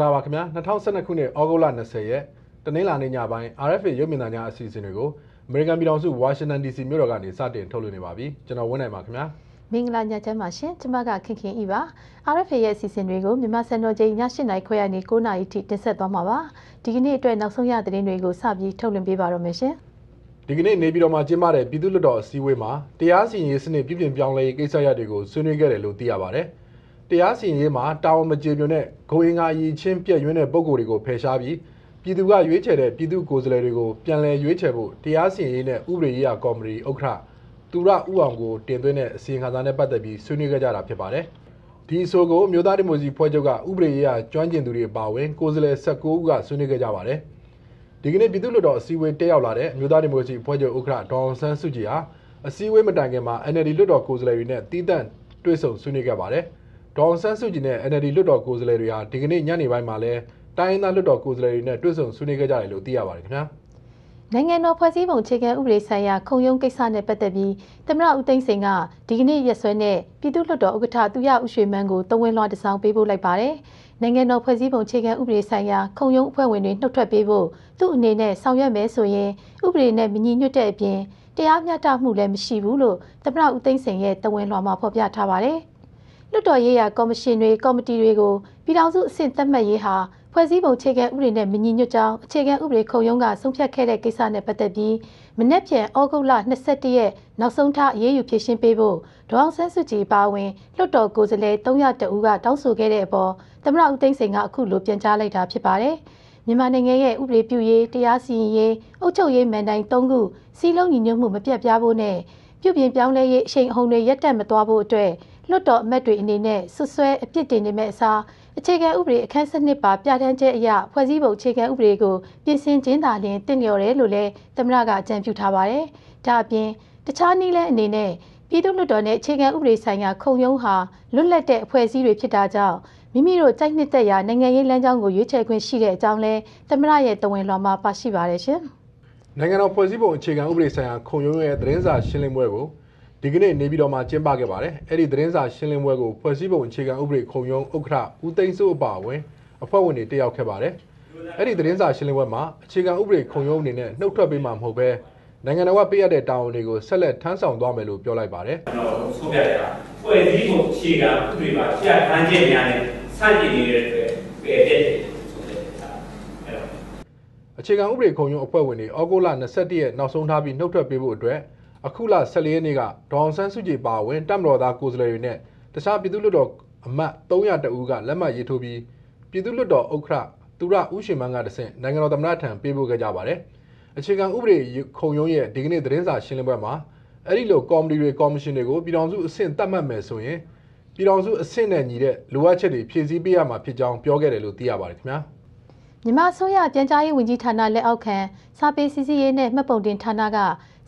္ဂလာပါခင်ဗျာ2012ခုနှစ်ဩဂုတ်လ20ရက်တနင်္လာနေ့ညပိုင်း RFA ရုပ်မြင်သံကြားအစီအစဉ်တွေကိုအမေရိကန်ပြည်ထောင်စုဝါရှင်တန် DC မြို့တော်ကနေစတင်ထုတ်လွှင့်နေပါပြီကျွန်တော်ဝင်းနိုင်ပါခင်ဗျာမင်္ဂလာညချမ်းပါရှင်ကျွန်မကခင်ခင်ဤပါ RFA ရဲ့အစီအစဉ်တွေကိုမြန်မာစံတော်ချိန်ည7:00နာရီခွဲကနေ9:00နာရီထိတင်ဆက်သွားမှာပါဒီကနေ့အတွက်နောက်ဆုံးရသတင်းတွေကိုစပြီးထုတ်လွှင့်ပေးပါတော့မယ်ရှင်ဒီကနေ့နေပြည်တော်မှာကျင်းပတဲ့ပြည်သူ့လွှတ်တော်အစည်းအဝေးမှာတရားစီရင်ရေးစနစ်ပြည်ပြင်ပြောင်းလဲရေးကိစ္စရပ်တွေကိုဆွေးနွေးခဲ့တယ်လို့သိရပါတယ်။ တရားစီရင်ရေးမှာတာဝန်မကျေပြွန်တဲ့ဂိုအင်္ဂါအရေးချင်းပြည့်ရွံ့တဲ့ပုံကိုယ်တွေကိုဖယ်ရှားပြီးပြည်သူကရွေးချယ်တဲ့ပြည်သူကိုယ်စားလှယ်တွေကိုပြန်လည်ရွေးချယ်ဖို့တရားစီရင်ရေးနဲ့ဥပဒေရေးရာကော်မတီဥက္ကဋ္ဌသူရဥအောင်ကိုတင်သွင်းတဲ့အစီရင်ခံစာနဲ့ပတ်သက်ပြီးဆွေးနွေးခဲ့ကြတာဖြစ်ပါတယ်။ဒီအဆိုကိုမြို့သားဒီမိုစီဖွဲ့ချုပ်ကဥပဒေရေးရာကျွမ်းကျင်သူတွေအပါအဝင်ကိုယ်စားလှယ်16ဦးကဆွေးနွေးခဲ့ကြပါတယ်။ဒီကနေ့ပြည်သူ့လွှတ်တော်အစည်းအဝေးတက်ရောက်လာတဲ့မြို့သားဒီမိုစီဖွဲ့ချုပ်ဥက္ကဋ္ဌဒေါအောင်ဆန်းစုကြည်ဟာအစည်းအဝေးမတိုင်ခင်မှာ NLD လွှတ်တော်ကိုယ်စားလှယ်တွေနဲ့တီးတန့်တွေ့ဆုံဆွေးနွေးခဲ့ပါတယ်။ ဒေါအောင်ဆန်းစုကြည်နဲ့ NLD လွှတ်တော်ကိုယ်စားလှယ်တွေဟာဒီကနေ့ညနေပိုင်းမှာလဲတိုင်းရင်းသားလွှတ်တော်ကိုယ်စားလှယ်တွေနဲ့တွေ့ဆုံဆွေးနွေးခဲ့ကြတယ်လို့သိရပါတယ်ခင်ဗျာနိုင်ငံတော်ဖွဲ့စည်းပုံခြေခံဥပဒေဆိုင်ရာခုံရုံးကိစ္စနဲ့ပတ်သက်ပြီးသမရဦးသိန်းစိန်ကဒီကနေ့ရက်စွဲနဲ့ပြည်သူ့လွှတ်တော်ဥက္ကဋ္ဌသူရဦးရွှေမန်းကိုတဝင်းလွှာတစောင်းပေးပို့လိုက်ပါတယ်။နိုင်ငံတော်ဖွဲ့စည်းပုံခြေခံဥပဒေဆိုင်ရာခုံရုံးအဖွဲ့ဝင်တွေနှုတ်ထွက်ပေးဖို့သူ့အနေနဲ့ဆောင်ရွက်မယ်ဆိုရင်ဥပဒေနဲ့မညီညွတ်တဲ့အပြင်တရားမျှတမှုလည်းမရှိဘူးလို့သမရဦးသိန်းစိန်ရဲ့တဝင်းလွှာမှာဖော်ပြထားပါတယ်။ လွှတ်တော်ရေးရာကော်မရှင်တွေကော်မတီတွေကိုပြည်ထောင်စုအဆင့်သတ်မှတ်ရေးဟာဖွဲ့စည်းပုံအခြေခံဥပဒေနဲ့မညီညွတ်ကြောင်းအခြေခံဥပဒေခုံရုံးကဆုံးဖြတ်ခဲ့တဲ့ကိစ္စနဲ့ပတ်သက်ပြီးမနေ့ပြန်ဩဂုတ်လ22ရက်နောက်ဆုံးထားအရေးယူဖြည့်ရှင်းပေးဖို့ဒေါအောင်ဆန်းစုကြည်ပါဝင်လွှတ်တော်ကိုယ်စားလှယ်300ဦးကတောင်းဆိုခဲ့တဲ့အပေါ်သမရဦးသိန်းစိန်ကအခုလိုပြန်ကြားလိုက်တာဖြစ်ပါတယ်။မြန်မာနိုင်ငံရဲ့ဥပဒေပြုရေးတရားစီရင်ရေးအုပ်ချုပ်ရေးမန်တိုင်၃ခုစီးလုံးညီညွတ်မှုမပြတ်ပြားဖို့နဲ့ပြုပြင်ပြောင်းလဲရေးအချိန်အဟုန်တွေရပ်တန့်မသွားဖို့အတွက် လွှတ်တော်အမတ်တွေအနေနဲ့ဆွဆွဲအပြစ်တင်နေမဲ့အစားအခြေခံဥပဒေအခန်းစနစ်ပါပြဋ္ဌာန်းချက်အရဖွဲ့စည်းပုံအခြေခံဥပဒေကိုပြင်ဆင်ခြင်းသာလျှင်တင့်လျော်တယ်လို့လည်းသမရကအကြံပြုထားပါတယ်။ဒါအပြင်တခြားနည်းလမ်းအနေနဲ့ပြည်သူ့လွှတ်တော်နဲ့အခြေခံဥပဒေဆိုင်ရာခုံရုံးဟာလွတ်လပ်တဲ့အဖွဲ့အစည်းတွေဖြစ်တာကြောင့်မိမိတို့ကြိုက်နှစ်သက်ရာနိုင်ငံရေးလမ်းကြောင်းကိုရွေးချယ်ခွင့်ရှိတဲ့အကြောင်းလဲသမရရဲ့တဝင်လွှာမှာပါရှိပါတယ်ရှင်။နိုင်ငံတော်ဖွဲ့စည်းပုံအခြေခံဥပဒေဆိုင်ရာခုံရုံးရဲ့သတင်းစာရှင်းလင်းပွဲကို ဒီကနေ့နေပြည်တော်မှာကျင်းပခဲ့ပါတယ်။အဲ့ဒီသတင်းစာရှင်းလင်းပွဲကိုဖွဲ့စည်းပုံအခြေခံဥပဒေခုံရုံးဥက္ကဋ္ဌဦးသိန်းစိုးအပါအဝင်အဖွဲ့ဝင်တွေတက်ရောက်ခဲ့ပါတယ်။အဲ့ဒီသတင်းစာရှင်းလင်းပွဲမှာအခြေခံဥပဒေခုံရုံးအနေနဲ့နှုတ်ထွက်ပေးမှာမဟုတ်ဘဲနိုင်ငံတော်ကပေးရတဲ့တာဝန်တွေကိုဆက်လက်ထမ်းဆောင်သွားမယ်လို့ပြောလိုက်ပါတယ်။ကျွန်တော်ဆိုပြတာဖွဲ့စည်းပုံအခြေခံဥပဒေမှာပြဋ္ဌာန်းချက်များနဲ့စတင်နေတဲ့အတွက်ပယ်တဲ့ဆိုတဲ့အခြေခံဥပဒေခုံရုံးအဖွဲ့ဝင်တွေဩဂုတ်လ21ရက်နောက်ဆုံးထားပြီးနှုတ်ထွက်ပေးဖို့အတွက် အခုလ14ရက်နေ့ကဒေါအောင်ဆန်းစုကြည်ပါဝင်တပ်မတော်သားကိုယ်စားလှယ်တွေနဲ့တခြားပြည်သူ့လွှတ်တော်အမတ်300တဦးကလက်မှတ်ရေးထိုးပြီးပြည်သူ့လွှတ်တော်ဥက္ကဋ္ဌသူရဦးရှင်မန်းကတဆင့်နိုင်ငံတော်သမ္မတထံပေးပို့ခဲ့ကြပါတယ်။အခြေခံဥပဒေခုံရုံးရဲ့ဒီကနေ့သတင်းစာရှင်းလင်းပွဲမှာအဲ့ဒီလိုကော်မတီတွေကော်မရှင်တွေကိုပြည်ထောင်စုအဆင့်သတ်မှတ်မယ်ဆိုရင်ပြည်ထောင်စုအဆင့်နဲ့ညီတဲ့လိုအပ်ချက်တွေဖြည့်ဆည်းပေးရမှာဖြစ်ကြောင်းပြောခဲ့တယ်လို့သိရပါတယ်ခင်ဗျာ။မြန်မာအစိုးရပြန်ကြားရေးဝန်ကြီးဌာနလက်အောက်ခံစာပေစီစီရေးနဲ့မှတ်ပုံတင်ဌာနက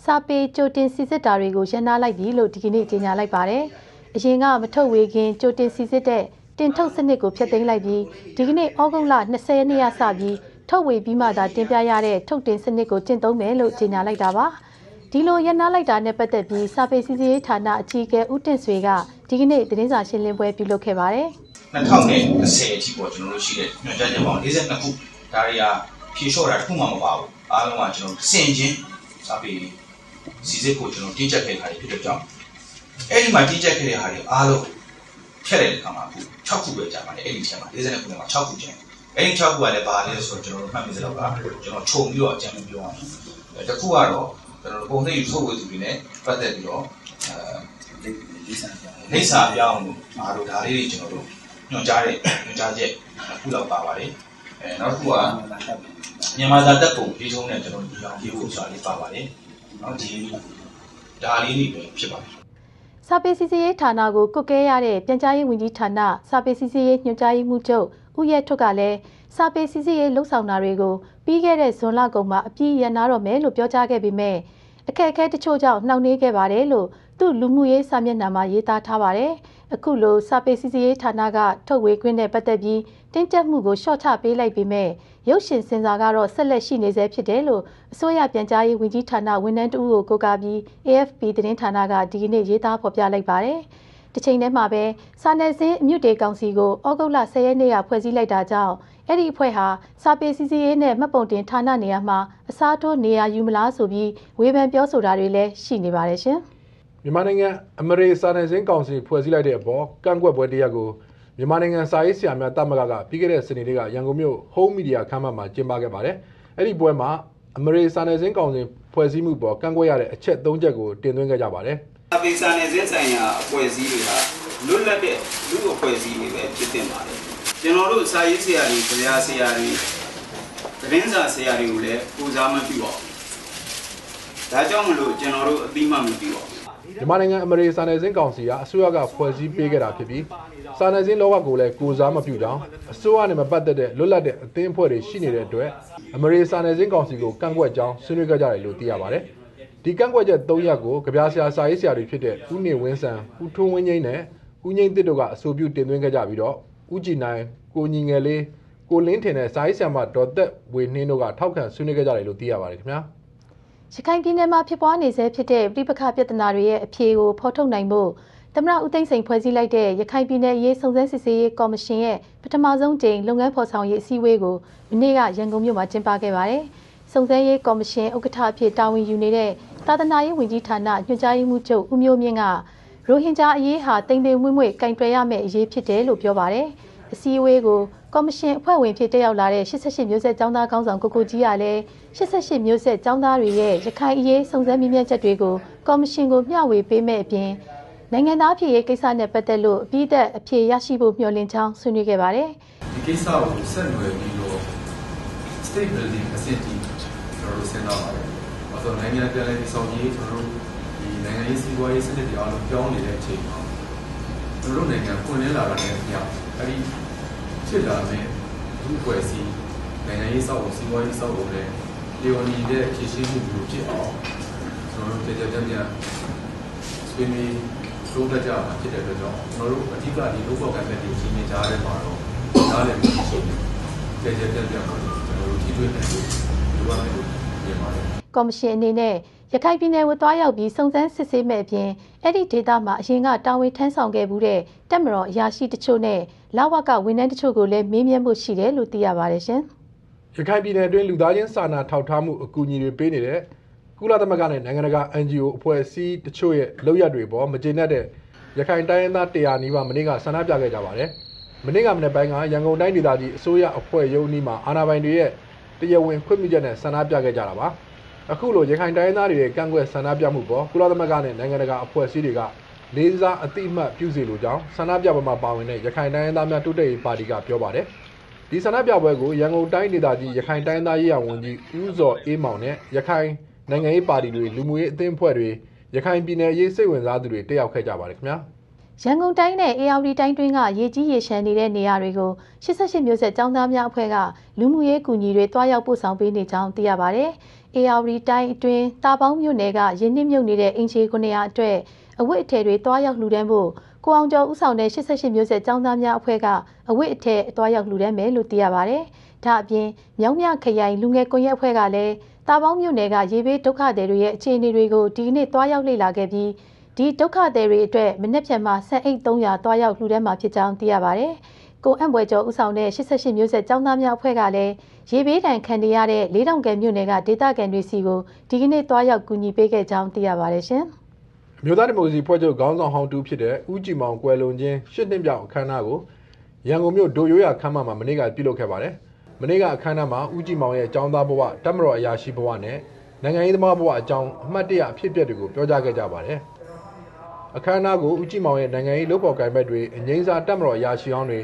စာပေကြိုတင်စီစစ်တာတွေကိုရန်နာလိုက်ပြီလို့ဒီကနေ့ကြေညာလိုက်ပါတယ်။အရင်ကမထုတ်ဝေခင်ကြိုတင်စီစစ်တဲ့တင်ထုတ်စနစ်ကိုဖျက်သိမ်းလိုက်ပြီးဒီကနေ့ဩဂုတ်လ20ရက်နေ့ရစပြီးထုတ်ဝေပြီးမှသာတင်ပြရတဲ့ထုတ်တင်စနစ်ကိုကျင့်သုံးမယ်လို့ကြေညာလိုက်တာပါ။ဒီလိုရန်နာလိုက်တာနဲ့ပတ်သက်ပြီးစာပေစီစစ်ရေးဌာနအကြီးအကဲဦးတင်ဆွေကဒီကနေ့သတင်းစာရှင်းလင်းပွဲပြုလုပ်ခဲ့ပါတယ်။2020အထိပေါ့ကျွန်တော်တို့ရှိတဲ့ညွှန်ကြားချက်ပေါင်း42ခုဒါတွေကဖြေလျှော့တာတစ်ခုမှမပါဘူး။အားလုံးကကျွန်တော်စင်ချင်းစာပေ စီစစ်ကိုကျွန်တော်တင်းကျပ်ခဲ့တာဖြစ်တဲ့ကြောင့်အဲ့ဒီမှာတင်းကျပ်ခဲ့တဲ့ဟာတွေအားလုံးဖြတ်တဲ့အခါမှာအခု6ခုပဲကြာပါတယ်အဲ့ဒီချက်မှာ49ခုနဲ့မှာ6ခုကျန်အဲ့ဒီ6ခုကလည်းပါလဲဆိုတော့ကျွန်တော်တို့မှတ်မိစတော့ကကျွန်တော်ခြုံပြီးတော့အကြံပြုပြောရအောင်တစ်ခုကတော့ကျွန်တော်ပုံသိယူထုတ်ဝေသူတွေနဲ့ပတ်သက်ပြီးတော့အဲလိပ်စာပြောင်းလို့အားလို့ဒါလေးတွေကျွန်တော်တို့ညွှန်ကြားတဲ့ညွှန်ကြားချက်ခုလောက်ပါပါတယ်အဲနောက်တစ်ခုကမြန်မာသာတက်ပုံပြီးဆုံးတဲ့ကျွန်တော်ဒီအောင်ဒီကိုစာလေးပါပါတယ် နော်ဒီဒါလေးတွေပဲဖြစ်ပါတယ်စာပေစီစီရေးဌာနကိုကုတ်ကဲရတဲ့ပြန်ကြားရေးဝန်ကြီးဌာနစာပေစီစီရေးညွှန်ကြားရေးမှူးချုပ်ဦးရဲထွတ်ကလည်းစာပေစီစီရေးလှုပ်ဆောင်တာတွေကိုပြီးခဲ့တဲ့ဇွန်လကုန်မှာအပြည့်ရနာတော့မယ်လို့ပြောကြားခဲ့ပေမဲ့အခက်အခဲတချို့ကြောင့်နှောင့်နှေးခဲ့ပါတယ်လို့ သူ့လူမှုရေးစာမျက်နှာမှာရေးသားထားပါတယ်။အခုလိုစာပေစီစီရေးဌာနကထုတ်ဝေခွင့်နဲ့ပတ်သက်ပြီးတင်းကျပ်မှုကိုလျှော့ချပေးလိုက်ပေမဲ့ရုပ်ရှင်စင်စာကတော့ဆက်လက်ရှိနေဆဲဖြစ်တယ်လို့အစိုးရပြန်ကြားရေးဝန်ကြီးဌာနဝန်ထမ်းတဦးကိုကိုးကားပြီး AFP သတင်းဌာနကဒီကနေ့ရေးသားဖော်ပြလိုက်ပါတယ်။တစ်ချိန်တည်းမှာပဲစာနယ်ဇင်းအမြင့်တေကောင်စီကိုဩဂုတ်လ10ရက်နေ့ကဖွဲ့စည်းလိုက်တာကြောင့်အဲ့ဒီအဖွဲ့ဟာစာပေစီစီရေးနဲ့မှတ်ပုံတင်ဌာနနေရာမှာအစားထိုးနေရာယူမလားဆိုပြီးဝေဖန်ပြောဆိုတာတွေလည်းရှိနေပါတယ်ရှင်။ မြန်မာနိုင်ငံအမရေစာနယ်ဇင်းကောင်စီဖွဲ့စည်းလိုက်တဲ့အပေါ်ကန့်ကွက်ပွဲတရက်ကိုမြန်မာနိုင်ငံစာရေးဆရာများတမကကပြီးခဲ့တဲ့စနေနေ့ကရန်ကုန်မြို့ Home Media ခမ်းမမှာကျင်းပခဲ့ပါတယ်။အဲ့ဒီပွဲမှာအမရေစာနယ်ဇင်းကောင်စီဖွဲ့စည်းမှုပေါ်ကန့်ကွက်ရတဲ့အချက်၃ချက်ကိုတင်သွင်းခဲ့ကြပါတယ်။အပိစာနယ်ဇင်းဆိုင်ရာအဖွဲ့အစည်းတွေဟာလွတ်လပ်တဲ့လူ့အဖွဲ့အစည်းတွေပဲဖြစ်တင်ပါတယ်ကျွန်တော်တို့စာရေးဆရာတွေကြရာဆရာတွေသတင်းစာဆရာတွေကိုလည်းပူဇော်မပြုပါဘူးဒါကြောင့်မလို့ကျွန်တော်တို့အတိမမပြုပါဘူး မြန်မာနိုင်ငံအမရေစာနယ်ဇင်းကောင်စီကအစိုးရကဖွဲ့စည်းပေးခဲ့တာဖြစ်ပြီးစာနယ်ဇင်းလောကကိုလည်းကိုစားမပြုကြောင်းအစိုးရနဲ့မပတ်သက်တဲ့လွတ်လပ်တဲ့အသင်းအဖွဲ့တွေရှိနေတဲ့အတွက်အမရေစာနယ်ဇင်းကောင်စီကိုကန့်ကွက်ကြောင်းဆွေးနွေးကြကြတယ်လို့သိရပါတယ်။ဒီကန့်ကွက်ချက်၃ရပ်ကိုကြပြဆရာစာရေးဆရာတွေဖြစ်တဲ့ဦးနေဝင်းစံ၊ဦးထွန်းဝင်းငိမ့်နဲ့ဦးငိမ့်တစ်တို့ကအဆိုပြုတင်သွင်းခဲ့ကြပြီးတော့ဦးကြည်နိုင်ကိုညီငယ်လေးကိုလင်းထင်တဲ့စာရေးဆရာမဒေါ်သက်ဝေနှင်းတို့ကထောက်ခံဆွေးနွေးခဲ့ကြတယ်လို့သိရပါတယ်ခင်ဗျာ။ ရခိုင်ပြည်နယ်မှာဖြစ်ပွားနေဆဲဖြစ်တဲ့ပြည်ပခပြဿနာတွေရဲ့အဖြေကိုဖော်ထုတ်နိုင်ဖို့သမရဦးသိန်းစိန်ဖွဲ့စည်းလိုက်တဲ့ရခိုင်ပြည်နယ်ရေးစုံစမ်းစစ်ဆေးရေးကော်မရှင်ရဲ့ပထမဆုံးကြိမ်လုပ်ငန်းဖော်ဆောင်ရေးအစည်းအဝေးကိုမနေ့ကရန်ကုန်မြို့မှာကျင်းပခဲ့ပါတယ်။စုံစမ်းရေးကော်မရှင်ဥက္ကဋ္ဌအဖြစ်တာဝန်ယူနေတဲ့သာသနာရေးဝန်ကြီးဌာနညွှန်ကြားရေးမှူးချုပ်ဦးမျိုးမြင့်ကရိုဟင်ဂျာအရေးဟာတိမ်တိမ်မွေ့မွေ့ကင်တွယ်ရမယ့်အရေးဖြစ်တယ်လို့ပြောပါတယ်။အစည်းအဝေးကို ကော်မရှင်အဖွဲ့ဝင်ဖြစ်တက်ရောက်လာတဲ့88မျိုးဆက်ចောင်းသားခေါင်းဆောင်ကိုကိုကြီးကလည်း88မျိုးဆက်ចောင်းသားတွေရဲ့ရခိုင်အရေးစုံစမ်းမြင်မြန်ချက်တွေကိုကော်မရှင်ကိုမျှဝေပေးမဲ့အပြင်နိုင်ငံသားဖြစ်ရေးကိစ္စနဲ့ပတ်သက်လို့အပြည့်အသက်အဖြေရရှိဖို့မျှော်လင့်ကြောင်းဆွေးနွေးခဲ့ပါတယ်။ဒီကိစ္စကိုဆက်နွယ်ပြီးတော့ state building အဆင့်ထိကျွန်တော်တို့စဉ်းစားပါတယ်။ဘာလို့နိုင်ငံပြန်လည်တည်ဆောက်ရေးကျွန်တော်တို့ဒီနိုင်ငံရေးစီးပွားရေးစနစ်တွေအားလုံးပြောင်းနေတဲ့အချိန်မှာကျွန်တော်တို့နိုင်ငံပွင့်လင်းလာတာနဲ့အမျှအဲ့ဒီ ဖြစ်လာတဲ့လူ့ဖွဲ့စည်းနိုင်ငံရေးစောက်ကိုစီးပွားရေးစောက်ကိုလည်းလျော်နေတဲ့ဖြည့်ရှင်းမှုမျိုးဖြစ်အောင်ကျွန်တော်တို့ကြကြကြကြဆွေးနွေးသုံးသပ်ကြမှာဖြစ်တဲ့အတွက်ကြောင့်ကျွန်တော်တို့အဓိကဒီလုပ်ပေါ်ကံတဲ့ဒီအချိန်ကြားထဲမှာတော့နားလည်မှုရှိတယ်ကြကြကြကြကျွန်တော်တို့ထိတွေ့နေလို့ဒီဘာလို့မြင်ပါတယ်ကော်မရှင်အနေနဲ့ရခိုင်ပြည်နယ်ကိုတွားရောက်ပြီးစုံစမ်းစစ်ဆေးမဲ့အပြင်အဲ့ဒီဒေသမှာအရင်ကတာဝန်ထမ်းဆောင်ခဲ့မှုတဲ့တက်မတော်အရာရှိတချို့နဲ့ လာဝကဝန်ထမ်းတချို့ကိုလည်းမေးမြန်းမှုရှိတယ်လို့သိရပါတယ်ရှင်။ရခိုင်ပြည်နယ်အတွင်းလူသားချင်းစာနာထောက်ထားမှုအကူအညီတွေပေးနေတဲ့ကုလသမဂ္ဂနဲ့နိုင်ငံတကာ NGO အဖွဲ့အစည်းတချို့ရဲ့လုပ်ရက်တွေပေါ်မကျေနပ်တဲ့ရခိုင်တိုင်းရင်းသား100နီးပါးမနေ့ကဆန္ဒပြခဲ့ကြပါတယ်။မနေ့ကမနေ့ပိုင်းကရန်ကုန်တိုင်းဒေသကြီးအစိုးရအဖွဲ့ရုံးနီးမှာအာဏာပိုင်တွေရဲ့တရားဝင်ခွင့်ပြုချက်နဲ့ဆန္ဒပြခဲ့ကြတာပါ။အခုလိုရခိုင်တိုင်းရင်းသားတွေရဲ့ကန့်ကွက်ဆန္ဒပြမှုပေါ်ကုလသမဂ္ဂနဲ့နိုင်ငံတကာအဖွဲ့အစည်းတွေက လေးစားအတိအမှတ်ပြုစီလိုကြောင်းဆန္ဒပြပွဲမှာပါဝင်တဲ့ရခိုင်တိုင်းရင်းသားများတိုးတက်ရေးပါတီကပြောပါတယ်။ဒီဆန္ဒပြပွဲကိုရန်ကုန်တိုင်းဒေသကြီးရခိုင်တိုင်းသားရေးရာဝန်ကြီးဦးစောအေးမောင်နဲ့ရခိုင်နိုင်ငံရေးပါတီတွေလူမှုရေးအသင်းအဖွဲ့တွေရခိုင်ပြည်နယ်ရေးစိတ်ဝင်စားသူတွေတက်ရောက်ခဲ့ကြပါတယ်ခင်ဗျာ။ရန်ကုန်တိုင်းနဲ့ AR တိုင်းတွင်းကရေကြီးရေရှမ်းနေတဲ့နေရာတွေကို88မျိုးဆက်ចောင်းသားများအဖွဲ့ကလူမှုရေးကူညီတွေတွားရောက်ပို့ဆောင်ပေးနေကြောင်းသိရပါဗျ။ AR တိုင်းအတွင်းတာပေါင်းမြို့နယ်ကရင်းနှီးမြုပ်နေတဲ့အင်ချေ900အတွက် အဝတ်အထည်တွေတွားရောက်လှူဒန်းဖို့ကိုအောင်ကျော်ဦးဆောင်တဲ့88မျိုးဆက်ចောင်းသားများအဖွဲ့ကအဝတ်အထည်တွားရောက်လှူဒန်းမယ်လို့သိရပါဗျ။ဒါအပြင်မြောင်းမြခရိုင်လူငယ်ကွန်ရက်အဖွဲ့ကလည်းတာပေါင်းမြို့နယ်ကရေဘေးဒုက္ခသည်တွေရဲ့အခြေအနေတွေကိုဒီနေ့တွားရောက်လေ့လာခဲ့ပြီးဒီဒုက္ခသည်တွေအတွက်မနေ့ဖြန်မှာဆန်အိတ်300တွားရောက်လှူဒန်းမှာဖြစ်ကြောင်းသိရပါဗျ။ကိုအံ့ဘွယ်ကျော်ဦးဆောင်တဲ့88မျိုးဆက်ចောင်းသားများအဖွဲ့ကလည်းရေဘေးဒဏ်ခံနေရတဲ့လေးတောင်ကယ်မြို့နယ်ကဒေသခံတွေစီကိုဒီကနေ့တွားရောက်ကူညီပေးခဲ့ကြောင်းသိရပါတယ်ရှင်။ အမျိုးသားဒီမိုကရေစီဖွဲ့ချုပ်ခေါင်းဆောင်ဟောင်းတူဖြစ်တဲ့ဦးကြည်မောင်ကွယ်လွန်ခြင်းရှစ်နှစ်မြောက်အခမ်းအနားကိုရန်ကုန်မြို့ဒိုရိုးရခမ်းမမှာမနေ့ကပြုလုပ်ခဲ့ပါတယ်။မနေ့ကအခမ်းအနားမှာဦးကြည်မောင်ရဲ့ចောင်းသားဘဝတက်မတော်အရာရှိဘဝနဲ့နိုင်ငံရေးသမားဘဝအကြောင်းအမှတ်တရအဖြစ်အပျက်တွေကိုပြောကြားခဲ့ကြပါတယ်။အခမ်းအနားကိုဦးကြည်မောင်ရဲ့နိုင်ငံရေးလုပ်ပေါ်ကိုင်ဘက်တွေအငိမ့်စားတက်မတော်အရာရှိဟောင်းတွေ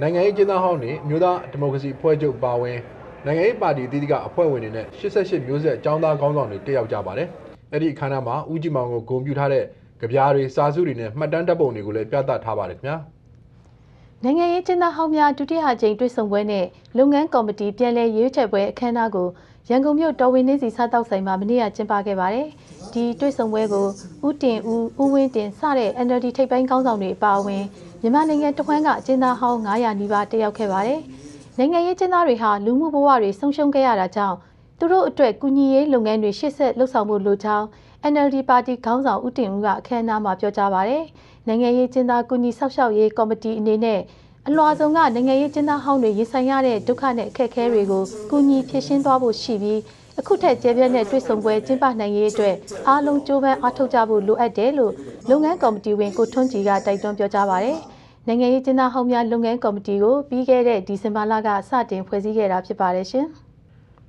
နိုင်ငံရေးကျင်းသားဟောင်းတွေအမျိုးသားဒီမိုကရေစီဖွဲ့ချုပ်ပါဝင်နိုင်ငံရေးပါတီအသီးသီးကအဖွဲ့ဝင်တွေနဲ့88မျိုးဆက်ចောင်းသားခေါင်းဆောင်တွေတက်ရောက်ကြပါတယ်။ အဲ့ဒီအခမ်းအနားမှာဦးကြည်မောင်ကိုဂုဏ်ပြုထားတဲ့ကြပြားတွေစာစုတွေနဲ့မှတ်တမ်းတပ်ပုံတွေကိုလည်းပြသထားပါတယ်ခင်ဗျာ။နိုင်ငံရေးကျင်းသားဟောင်းများဒုတိယကြိမ်တွေ့ဆုံပွဲနဲ့လုပ်ငန်းကော်မတီပြည်내ရွေးချယ်ပွဲအခမ်းအနားကိုရန်ကုန်မြို့တော်ဝင်နေစီစားတောက်ဆိုင်မှာမနေ့ကကျင်းပခဲ့ပါတယ်။ဒီတွေ့ဆုံပွဲကိုဦးတင်ဦးဦးဝင်းတင်စတဲ့ NLD ထိပ်ပိုင်းခေါင်းဆောင်တွေအပါအဝင်မြန်မာနိုင်ငံတဝန်းကအကျဉ်းသားဟောင်း900နီးပါးတက်ရောက်ခဲ့ပါတယ်။နိုင်ငံရေးကျင်းသားတွေဟာလူမှုဘဝတွေဆုံးရှုံးခဲ့ရတာကြောင့် သူတို့အတွက်ကုညီရေးလုပ်ငန်းတွေရှေ့ဆက်လှုပ်ဆောင်ဖို့လိုကြောင်း NLD ပါတီခေါင်းဆောင်ဦးတင်ဦးကအခမ်းအနားမှာပြောကြားပါတယ်။နိုင်ငံရေးကျင်းသားကုညီဆောက်ရှောက်ရေးကော်မတီအနေနဲ့အလွာဆုံးကနိုင်ငံရေးကျင်းသားဟောင်းတွေရင်ဆိုင်ရတဲ့ဒုက္ခနဲ့အခက်အခဲတွေကိုကူညီဖြေရှင်းသွားဖို့ရှိပြီးအခုထက်ကျယ်ပြန့်တဲ့တွေ့ဆုံပွဲကျင်းပနိုင်ရေးအတွက်အားလုံးကြိုးပမ်းအားထုတ်ကြဖို့လိုအပ်တယ်လို့လုပ်ငန်းကော်မတီဝင်ကိုထွန်းကြည်ကတိုက်တွန်းပြောကြားပါတယ်။နိုင်ငံရေးကျင်းသားဟောင်းများလုပ်ငန်းကော်မတီကိုပြီးခဲ့တဲ့ဒီဇင်ဘာလကစတင်ဖွဲ့စည်းခဲ့တာဖြစ်ပါတယ်ရှင်။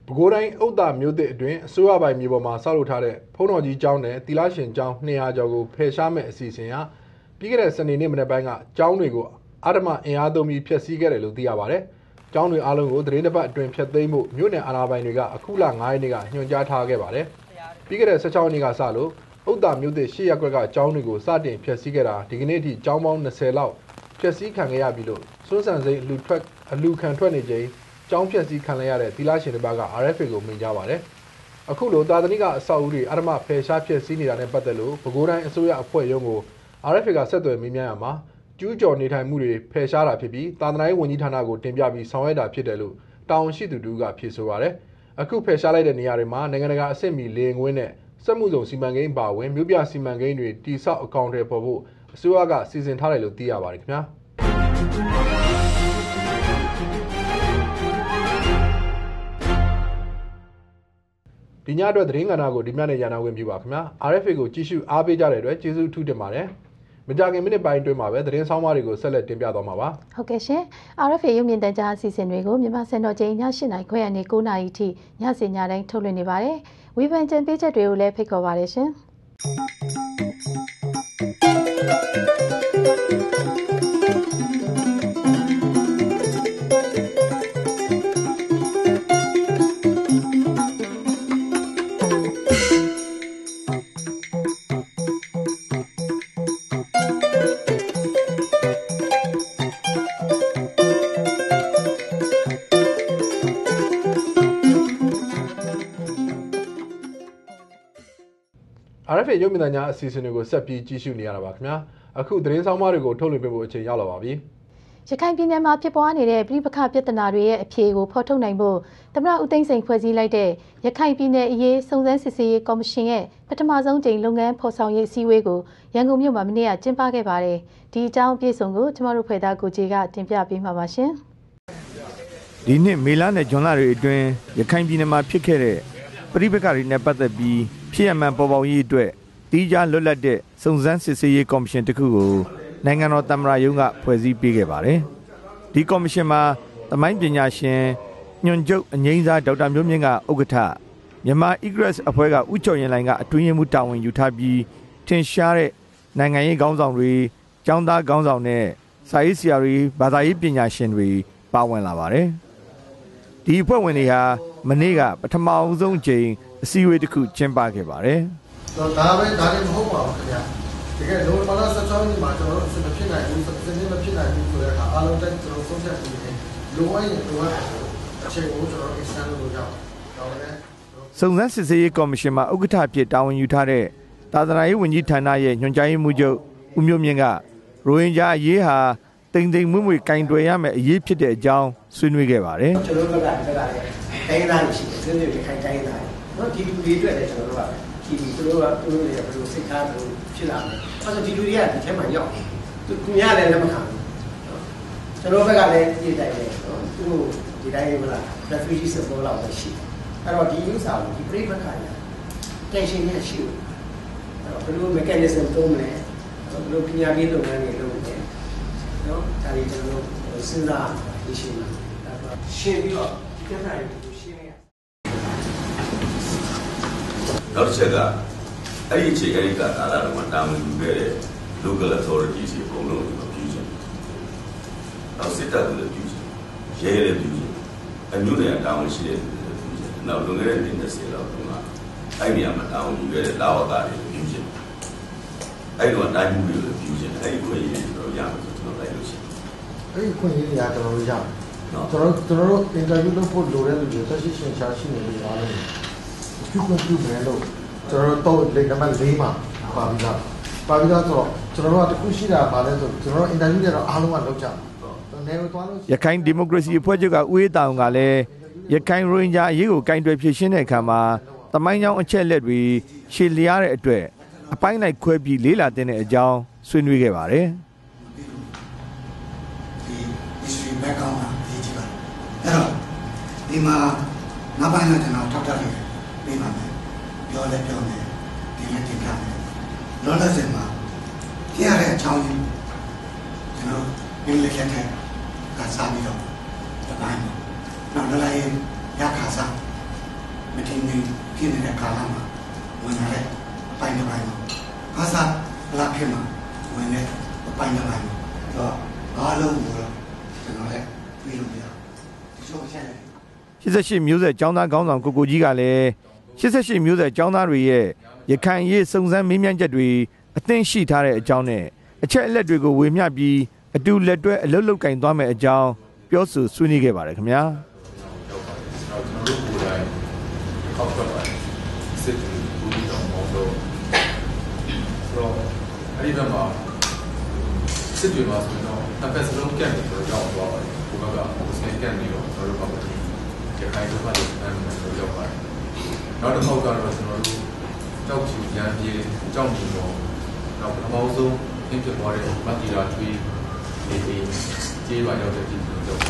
ပဲခူးတိုင်းဥဒ္ဒါမြို့သစ်အတွင်းအစိုးရပိုင်မြေပေါ်မှာဆောက်လုပ်ထားတဲ့ဖုံးတော်ကြီးကျောင်းနဲ့တီလာရှင်ကျောင်း200ကျော်ကိုဖယ်ရှားမဲ့အစီအစဉ်ဟာပြီးခဲ့တဲ့စနေနေ့မနေ့ပိုင်းကကျောင်းတွေကိုအာဓမအင်အားသုံးပြီးဖျက်ဆီးခဲ့တယ်လို့သိရပါတယ်။ကျောင်းတွေအားလုံးကိုသတင်းတစ်ပတ်အတွင်းဖျက်သိမ်းဖို့မြို့နယ်အာဏာပိုင်တွေကအခုလ9ရက်နေ့ကညွှန်ကြားထားခဲ့ပါတယ်။ပြီးခဲ့တဲ့16ရက်နေ့ကစလို့ဥဒ္ဒါမြို့သစ်ရှေ့ရက်ကွက်ကကျောင်းတွေကိုစတင်ဖျက်ဆီးခဲ့တာဒီကနေ့အထိကျောင်းပေါင်း20လောက်ဖျက်ဆီးခံခဲ့ရပြီလို့စွန်းဆန်စိန်အလူထွက်အလူခံထွက်နေချိန် ကျောင်းဖျက်ဆီးခံလိုက်ရတဲ့တီလာရှင်တစ်ပါးက RFA ကိုမိန့်ကြားပါတယ်။အခုလိုတာသနိကအဆောက်အဦတွေအာဓမဖယ်ရှားဖျက်ဆီးနေတာနဲ့ပတ်သက်လို့ပဲခူးတိုင်းအစိုးရအဖွဲ့ရုံးကို RFA ကဆက်သွယ်မေးမြန်းရမှာကျူးကျော်နေထိုင်မှုတွေဖယ်ရှားတာဖြစ်ပြီးတာသနာရေးဝန်ကြီးဌာနကိုတင်ပြပြီးဆောင်ရွက်တာဖြစ်တယ်လို့တာဝန်ရှိသူတူကဖြေဆိုပါတယ်။အခုဖယ်ရှားလိုက်တဲ့နေရာတွေမှာနိုင်ငံတကာအဆင့်မီလေငွေနဲ့စက်မှုဆောင်စီမံကိန်းပါဝင်မြို့ပြစီမံကိန်းတွေတိစောက်အကောင့်တွေပေါ်ဖို့အစိုးရကစီစဉ်ထားတယ်လို့သိရပါတယ်ခင်ဗျာ။ ဒီညအတွက်သတင်းကဏ္ဍကိုဒီမြနဲ့ရန်နာဝင်ပြပါခင်ဗျာ RFA ကိုကြည့်ရှုအားပေးကြတဲ့အတွက်ကျေးဇူးအထူးတင်ပါတယ်မကြခင်မိနစ်ပိုင်းအတွင်းမှာပဲသတင်းဆောင်မတွေကိုဆက်လက်တင်ပြသွားမှာပါဟုတ်ကဲ့ရှင် RFA ရုပ်မြင်သံကြားအစီအစဉ်တွေကိုမြန်မာစံတော်ချိန်ည8:00နာရီခွဲကနေ9:00နာရီထိညစီညတိုင်းထုတ်လွှင့်နေပါတယ်ဝေဖန်ကြံပေးချက်တွေကိုလည်းဖိတ်ခေါ်ပါရရှင် RFA ရုပ်မြင်သံကြားအစီအစဉ်တွေကိုဆက်ပြီးကြည့်ရှုနေရတာပါခင်ဗျာအခုသတင်းဆောင်မတွေကိုထုတ်လွှင့်ပေးဖို့အချိန်ရောက်လာပါပြီရခိုင်ပြည်နယ်မှာဖြစ်ပွားနေတဲ့ပြည်ပခပြဿနာတွေရဲ့အဖြေကိုဖော်ထုတ်နိုင်ဖို့သမရဦးသိန်းစိန်ဖွဲ့စည်းလိုက်တဲ့ရခိုင်ပြည်နယ်အရေးစုံစမ်းစစ်ဆေးရေးကော်မရှင်ရဲ့ပထမဆုံးကြိမ်လုပ်ငန်းဖော်ဆောင်ရေးအစည်းအဝေးကိုရန်ကုန်မြို့မှာမနေ့ကကျင်းပခဲ့ပါတယ်ဒီအကြောင်းအပြည့်စုံကိုကျမတို့ဖွဲ့သားကိုကြီးကတင်ပြပေးမှာပါရှင်ဒီနှစ်မေလနဲ့ဇွန်လတွေအတွင်းရခိုင်ပြည်နယ်မှာဖြစ်ခဲ့တဲ့ပြည်ပခါတွေနဲ့ပတ်သက်ပြီး ဖြစ်ရမှန်ပေါ်ပေါက်ရေးအတွက်တီးခြားလွတ်လပ်တဲ့စုံစမ်းစစ်ဆေးရေးကော်မရှင်တစ်ခုကိုနိုင်ငံတော်တမရယုံကဖွဲ့စည်းပေးခဲ့ပါတယ်။ဒီကော်မရှင်မှာသမိုင်းပညာရှင်ညွန်ချုပ်အငိမ့်စားဒေါက်တာမျိုးမြင့်ကဥက္ကဋ္ဌမြန်မာ Egress အဖွဲ့ကဥချော်ရင်လိုင်ကအထွေအမှုတာဝန်ယူထားပြီးထင်ရှားတဲ့နိုင်ငံရေးခေါင်းဆောင်တွေကျောင်းသားခေါင်းဆောင်နဲ့စာရေးဆရာတွေဘာသာရေးပညာရှင်တွေပါဝင်လာပါတယ်။ဒီအဖွဲ့ဝင်တွေဟာမနေ့ကပထမအဦးဆုံးအချိန် အစည်းအဝေးတစ်ခုကျင်းပခဲ့ပါတယ်တော့ဒါပဲဒါလည်းမဟုတ်ပါဘူးခင်ဗျာတကယ်လို့မလာဆက်ချောင်းဒီမှာကျွန်တော်တို့အစမဖြစ်နိုင်ဘူးစနေမဖြစ်နိုင်ဘူးဆိုတဲ့အခါအားလုံးတက်ကျွန်တော်ဆုံးဖြတ်ပြီးတယ်လိုအပ်ရင်လိုအပ်တယ်အချိန်ကိုကျွန်တော် extend လုပ်လို့ရအောင်ဒါလည်း။စုံစမ်းစစ်ဆေးရေးကော်မရှင်မှာဥက္ကဋ္ဌအဖြစ်တာဝန်ယူထားတဲ့သာသနာရေးဝန်ကြီးဌာနရဲ့ညွှန်ကြားရေးမှူးချုပ်ဦးမျိုးမြင့်ကရိုဟင်ဂျာအရေးဟာတိမ်တိမ်မွေ့မွေ့ကင်တွယ်ရမယ့်အရေးဖြစ်တဲ့အကြောင်းဆွေးနွေးခဲ့ပါတယ်ကျွန်တော်တို့ဘက်ကဒီဘက်ကလည်းတိုင်းသားတွေရှိတယ်သူတို့တွေခိုင်တိုင်းသား နော်ဒီလူတွေအတွက်လည်းကျွန်တော်တို့ကဒီသူတို့ကသူတို့တွေကဘယ်လိုစိတ်ထားဘယ်လိုဖြစ်လာလဲအဲ့တော့ဒီလူတွေကဒီထဲမှာရောက်သူသူများလည်းလက်မခံဘူးကျွန်တော်ဘက်ကလည်းဒီတိုင်းပဲနော်သူတို့ဒီတိုင်းပဲလား refugee support လောက်ပဲရှိအဲ့တော့ဒီ user ကိုဒီ break ဘက်ကလည်း tension နဲ့ရှိဘူးအဲ့တော့ဘယ်လို mechanism သုံးမလဲဘယ်လိုပညာရေးလုပ်ငန်းတွေလုပ်မလဲနော်ဒါတွေကျွန်တော်စဉ်းစားရရှိမှာဒါပါရှင်းပြီးတော့ဒီကိစ္စတွေ နောက်တစ်ချက်ကအဲ့ဒီအခြေအဲ့ဒီကကာလတော့မှတာဝန်ယူခဲ့တဲ့ local authorities တွေအကုန်လုံးကိုပြုချင်။နောက်စစ်တပ်ကလည်းပြုချင်။ရဲလည်းပြုချင်။အမျိုးတွေကတာဝန်ရှိတဲ့လူတွေပြုချင်။နောက်လွန်ခဲ့တဲ့နှစ်20လောက်တုန်းကအဲ့ဒီနေရာမှာတာဝန်ယူခဲ့တဲ့လာဝတာတွေပြုချင်။အဲ့ဒီတော့တိုင်းမှုတွေလည်းပြုချင်။အဲ့ဒီခွင့်ရည်တွေတော့ရမယ်ဆိုတော့လိုက်လို့ရှိရင်အဲ့ဒီခွင့်ရတွေကကျွန်တော်တို့ရနော်ကျွန်တော်ကျွန်တော်တို့ interview လုပ်ဖို့လိုတဲ့လူတွေသက်ရှိရှင်ရှားရှိနေလို့အားလုံး ပြုခွင့်ပြုမယ်လို့ကျွန်တော်တို့တော့လိမ်နံပါတ်၄မှာပါပြီးသားပါပြီးသားဆိုတော့ကျွန်တော်တို့ကတခုရှိတာပါလဲဆိုကျွန်တော်တို့အင်တာဗျူးတွေတော့အားလုံးကလုပ်ကြတယ်ရခိုင်ဒီမိုကရေစီအဖွဲ့ချုပ်ကဦးအေးတောင်ကလည်းရခိုင်ရိုဟင်ဂျာအရေးကိုကင်တွယ်ဖြေရှင်းတဲ့အခါမှာတမိုင်းကြောင်းအချက်လက်တွေရှည်လျားတဲ့အတွက်အပိုင်းလိုက်ခွဲပြီးလေးလာတဲ့အကြောင်းဆွေးနွေးခဲ့ပါတယ်ဒီ history background ကဒီကြည့်ပါအဲ့တော့ဒီမှာနောက်ပိုင်းကကျွန်တော်ထောက်ထားလိုက် ပြောလဲပြောမယ်ဒီလည်းတင်ပြမယ်လောလောဆယ်မှာကြည့်ရတဲ့အကြောင်းရင်းကျွန်တော်ဒီလက်ချက်နဲ့ကစားပြီးတော့တပိုင်းနောက်လည်းလည်းရခါစားမတင်နေပြင်းနေတဲ့ကာလမှာဝင်လာတဲ့အပိုင်းတစ်ပိုင်းမှာခါစားလာဖြစ်မှာဝင်တဲ့အပိုင်းတစ်ပိုင်းမှာတော့အားလုံးကိုတော့ကျွန်တော်လည်းပြီးလို့ပြဒီလိုချက်တယ်88မျိုးဆက်ចောင်းသားခေါင်းဆောင်ကိုကိုကြီးကလည်း 88မျိုးဆက်ចောင်းသားတွေရဲ့ရခိုင်ရေးစုံစမ်းမေးမြန်းချက်တွေအသင့်ရှိထားတဲ့အကြောင်းနဲ့အချက်အလက်တွေကိုဝေမျှပြီးအတူလက်တွဲအလုပ်လုပ်ကင်သွားမယ်အကြောင်းပြောဆိုဆွေးနွေးခဲ့ပါတယ်ခင်ဗျာနောက်ကျွန်တော်တို့ကိုယ်တိုင်ခောက်တော့ပါတယ်စစ်တူဘူးတော့မဟုတ်တော့ဆိုတော့အဲ့ဒီဘက်မှာစစ်တွေမှာဆိုရင်တော့နှစ်ဖက်စလုံးကန့်နေတော့ရောက်သွားပါတယ်ဘုဘကဟိုစကန်ကန့်နေတော့ကျွန်တော်တို့ဘာပဲဒီခိုင်ဒုက္ခတွေအမှန်မှန်တော့ရောက်ပါတယ် နောက်တစ်ခေါက်ကတော့ကျွန်တော်တို့ကြောက်ချူရန်ပြေကြောက်နေတော့နောက်ပထမဆုံးအင်းဖြစ်သွားတဲ့မတ်တီရာထွေးနေပြီးကျေးပါရောက်တဲ့ဒီလိုတော့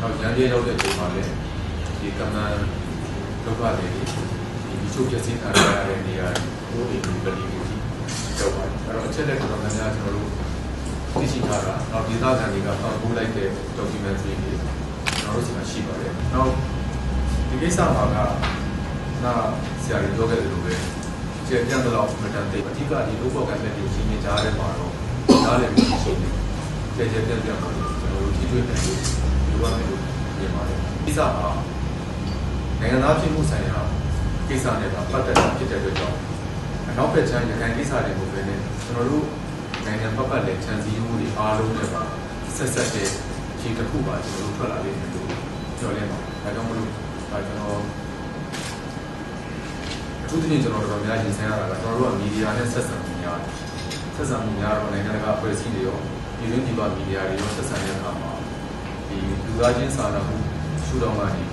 နောက်ရန်ပြေရောက်တဲ့ချိန်မှာလည်းဒီကမ္ဘာဒုက္ခတွေဒီဒီချုပ်ပြစစ်ထားရတဲ့နေရာဟိုဒီပလီကိုကြီးတော့ပါတယ်အဲ့တော့အချက်လက်တော်တော်များများကျွန်တော်တို့သိရှိထားတာနောက်ဒေသခံတွေကပတ်ပိုးလိုက်တဲ့ documentary တွေကျွန်တော်တို့ဆီမှာရှိပါတယ်နောက်ဒီကိစ္စမှာက နာဆရာကြီးပြောခဲ့တယ်လို့ပဲကျေပြန်တော့မတန်သေးအဓိကဒီလိုပေါ့ကလက်တွေရှင်းနေကြတဲ့မှာတော့နားလည်မှုရှိတယ်ကျေကျေပြန်ပြန်ပါလို့ကျွန်တော်တို့ကြည့်တွေ့တယ်လို့ပြောရမယ်လို့မြင်ပါတယ်ကိစ္စမှာနိုင်ငံသားဖြစ်မှုဆိုင်ရာကိစ္စနဲ့ပါပတ်သက်တာဖြစ်တဲ့အတွက်ကြောင့်အနောက်ဘက်ခြမ်းရခိုင်ကိစ္စတွေကိုပဲနဲ့ကျွန်တော်တို့နိုင်ငံပတ်ပတ်လည်ခြံစည်းမှုတွေအားလုံးနဲ့ပါဆက်ဆက်တဲ့ခြေတစ်ခုပါကျွန်တော်တို့ထွက်လာလိမ့်မယ်လို့ပြောလဲပါဒါကြောင့်မလို့ဒါကျွန်တော်အ ထူးသဖြင့်ကျွန်တော်တို့များရင်ဆိုင်ရတာကကျွန်တော်တို့ကမီဒီယာနဲ့ဆက်ဆံမှုများတယ်ဆက်ဆံမှုများတော့နိုင်ငံတကာအဖွဲ့အစည်းတွေရောပြည်တွင်းပြည်ပမီဒီယာတွေရောဆက်ဆံတဲ့အခါမှာဒီလူသားချင်းစာနာမှုရှုထောင့်ကနေ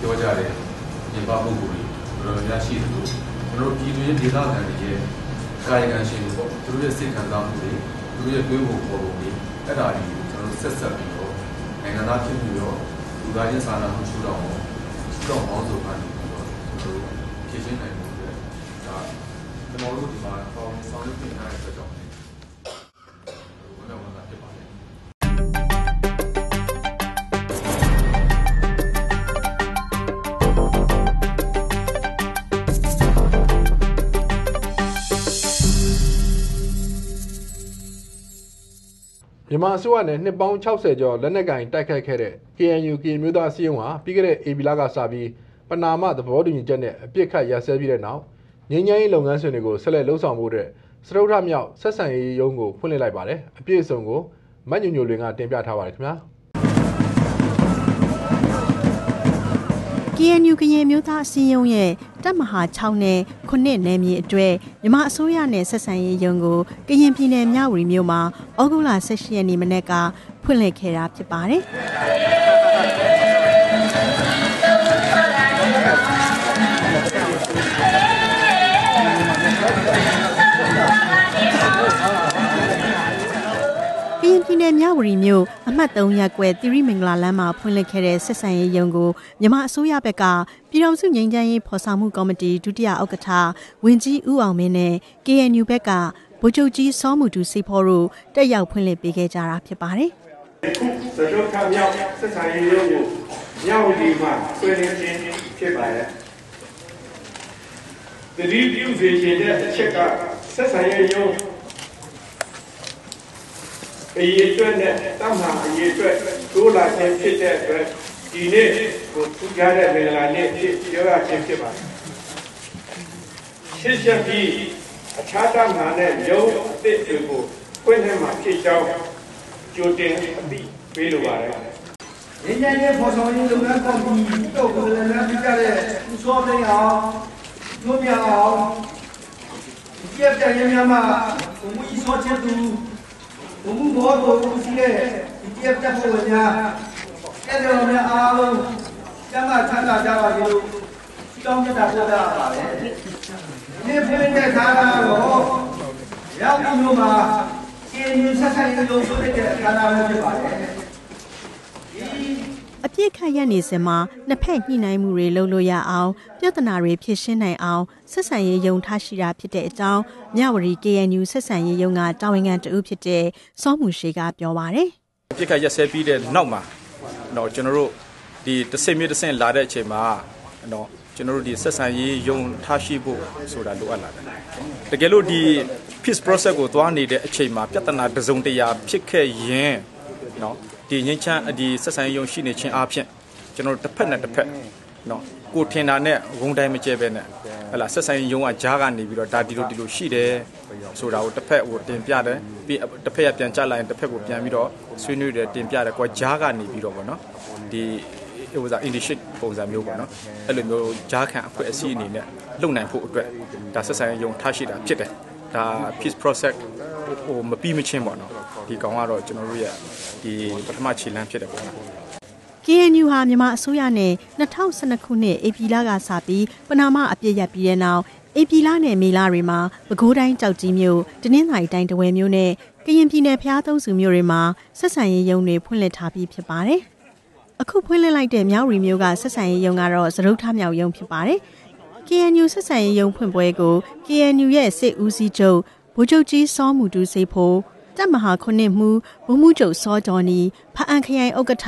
ပြောကြတဲ့ညီပါပုဂ္ဂိုလ်တွေဘယ်လိုများရှိတယ်လို့ကျွန်တော်တို့ပြည်တွင်းဒေသခံတွေရဲ့ကာယကံရှင်တွေပေါ့သူတို့ရဲ့စိတ်ခံစားမှုတွေသူတို့ရဲ့တွေးဖို့ပေါ်ပုံတွေအဲ့ဒါတွေကိုကျွန်တော်တို့ဆက်ဆက်ပြီးတော့နိုင်ငံသားဖြစ်မှုရောလူသားချင်းစာနာမှုရှုတော့ရှုတော့မောင်းဆိုပါနေပြီးတော့ကျွန် ကျွန်တော်တို့ဒီမှာပေါင်းဆောင်ရွက်နေရတဲ့အတွက်ကြောင့်ဘယ်တော့မှဖြစ်ပါလဲမြန်မာအစိုးရနဲ့နှစ်ပေါင်း60ကျော်လက်နက်ကင်တိုက်ခတ်ခဲ့တဲ့ KNU ကရင်မျိုးသားအစည်းအရုံးဟာပြီးခဲ့တဲ့ AB လကစပြီးပနာမသဘောတူညီချက်နဲ့အပြစ်ခတ်ရစဲပြီးတဲ့နောက် ငြိမ်းချမ်းရေးလုပ်ငန်းစဉ်တွေကိုဆက်လက်လှုပ်ဆောင်ဖို့အတွက်စတုထမြောက်ဆက်ဆံရေးရုံးကိုဖွင့်လှစ်လိုက်ပါတယ်အပြည့်အစုံကိုမတ်ညွညွလွင်ကတင်ပြထားပါတယ်ခင်ဗျာ KNU ကရင်မျိုးသားအစည်းအရုံးရဲ့တပ်မဟာ6နဲ့9နယ်မြေအတွက်မြန်မာအစိုးရနဲ့ဆက်ဆံရေးရုံးကိုကရင်ပြည်နယ်မြဝတီမြို့မှာဩဂုတ်လ18ရက်နေ့မနေ့ကဖွင့်လှစ်ခဲ့တာဖြစ်ပါတယ်။ နယ်မြဝတီမြို့အမှတ်3ရပ်ကွက်တိရိမင်္ဂလာလမ်းမှာဖွင့်လှစ်ခဲ့တဲ့ဆက်ဆံရေးရုံးကိုမြန်မာအစိုးရဘက်ကပြည်တော်စုငြိမ်းချမ်းရေးဖော်ဆောင်မှုကော်မတီဒုတိယဥက္ကဋ္ဌဝင်းကြီးဦးအောင်မင်းနဲ့ KNU ဘက်ကဗိုလ်ချုပ်ကြီးစောမှုတူစိဖောတို့တက်ရောက်ဖွင့်လှစ်ပေးခဲ့ကြတာဖြစ်ပါတယ်။သဒုက္ခမြောက်ဆက်ဆံရေးရုပ်ကိုမြောက်ဒီမှာဆွေးနွေးခြင်းဖြစ်ပါရဲ့တတိပြုစေခြင်းတဲ့အချက်ကဆက်ဆံရေးရုပ် အရေးအတွက်နဲ့တမ္မာအရေးအတွက်တိုးလာခြင်းဖြစ်တဲ့အတွက်ဒီနေ့ကိုထူးခြားတဲ့မင်္ဂလာနေ့ဖြစ်ပြောရခြင်းဖြစ်ပါတယ်ရှင်းရှင်းပြီးအခြားတမ္မာနဲ့ရုပ်အသစ်တွေကိုဖွင့်လှစ်မှာဖြစ်ကြောင်းကြိုတင်အသိပေးလိုပါတယ်ငင်းကြတဲ့ဖော်ဆောင်ရေးလုပ်ငန်းကော်မတီတို့ကိုလည်းလည်းပြကြတဲ့ဦးစောသိန်းအောင်တို့ပြအောင်ဒီပြပြရင်းများမှာဘုံကြီးစောချက်သူ ဘုံဘောတို့ဦးစီးတဲ့ဒီပြပြဖို့ဝင်များကဲ့တော်များအားလုံးကျမ်းမာချမ်းသာကြပါစေလို့တောင်းကြတာပို့တာပါပဲဒီဖိနေတဲ့ခါကတော့ရောက်ပြီးတော့မှာကျင်းဆက်ဆိုင်ရုံဆိုတဲ့အခါလာပဲဖြစ်ပါတယ်အ ပြစ်ခတ်ရနေစမှာနှစ်ဖက်ညှိနှိုင်းမှုတွေလုပ်လို့ရအောင်ပြဿနာတွေဖြေရှင်းနိုင်အောင်ဆက်ဆံရေးယုံထားရှိတာဖြစ်တဲ့အကြောင်းမြဝတီ KNU ဆက်ဆံရေးယုံကတာဝန်ခံတဦးဖြစ်တဲ့စောမှုရှိကပြောပါတယ်။ပြစ်ခတ်ရက်စဲပြီးတဲ့နောက်မှာတော့ကျွန်တော်တို့ဒီတစ်ဆင့်မြစ်တစ်ဆင့်လာတဲ့အချိန်မှာတော့ကျွန်တော်တို့ဒီဆက်ဆံရေးယုံထားရှိဖို့ဆိုတာလိုအပ်လာတယ်။တကယ်လို့ဒီ peace process ကိုသွားနေတဲ့အချိန်မှာပြဿနာတစုံတရာဖြစ်ခဲ့ရင်နော် ဒီငင်းချမ်းဒီဆက်ဆံရေးယုံရှိနေခြင်းအပြင်ကျွန်တော်တို့တစ်ဖက်နဲ့တစ်ဖက်နော်ကိုထင်တာနဲ့ဝုံတိုင်းမကျဲပဲနဲ့ဟလာဆက်ဆံရေးယုံကကြားကနေပြီးတော့ဒါဒီလိုဒီလိုရှိတယ်ဆိုတာကိုတစ်ဖက်ဟိုတင်ပြတယ်ပြီးတစ်ဖက်ကပြန်ကြလိုက်ရင်တစ်ဖက်ကိုပြန်ပြီးတော့ဆွေးနွေးတယ်တင်ပြတယ်ကွာကြားကနေပြီးတော့ဗောနော်ဒီဟိုစား initiate ပုံစံမျိုးပေါ့နော်အဲ့လိုမျိုးကြားခံအဖွဲ့အစည်းအနေနဲ့လုပ်နိုင်ဖို့အတွက်ဒါဆက်ဆံရေးယုံထားရှိတာဖြစ်တယ် ဒါ peace process ဟိုမပြီးမချင်းပေါ့နော်ဒီကောင်ကတော့ကျွန်တော်တို့ရဲ့ဒီပထမခြေလှမ်းဖြစ်တယ်ပေါ့နော် KNU ဟာမြန်မာအစိုးရနဲ့2012ခုနှစ်ဧပြီလကစပြီးပနာမအပြစ်ရပြီးတဲ့နောက်ဧပြီလနဲ့မေလတွေမှာပဲခူးတိုင်းကြောက်ကြီးမြို့တနင်္သာရီတိုင်းတဝယ်မြို့နဲ့ကရင်ပြည်နယ်ဖျားသုံးစုမြို့တွေမှာဆက်ဆံရေးရုံးတွေဖွင့်လှစ်ထားပြီးဖြစ်ပါတယ်။အခုဖွင့်လှစ်လိုက်တဲ့မြောက်ရီမြို့ကဆက်ဆံရေးရုံးကတော့သရုပ်ထမြောက်ရုံးဖြစ်ပါတယ်။ KNU ဆက်ဆံရေးရုံးဖွင့်ပွဲကို KNU ရဲ့စစ်ဦးစီးချုပ်ဗိုလ်ချုပ်ကြီးစောမှုတူစေဖို့တပ်မဟာခုနှစ်မှုဘုံမှုချုပ်စောကျော်နီဖအန်ခရိုင်ဥက္ကဋ္ဌ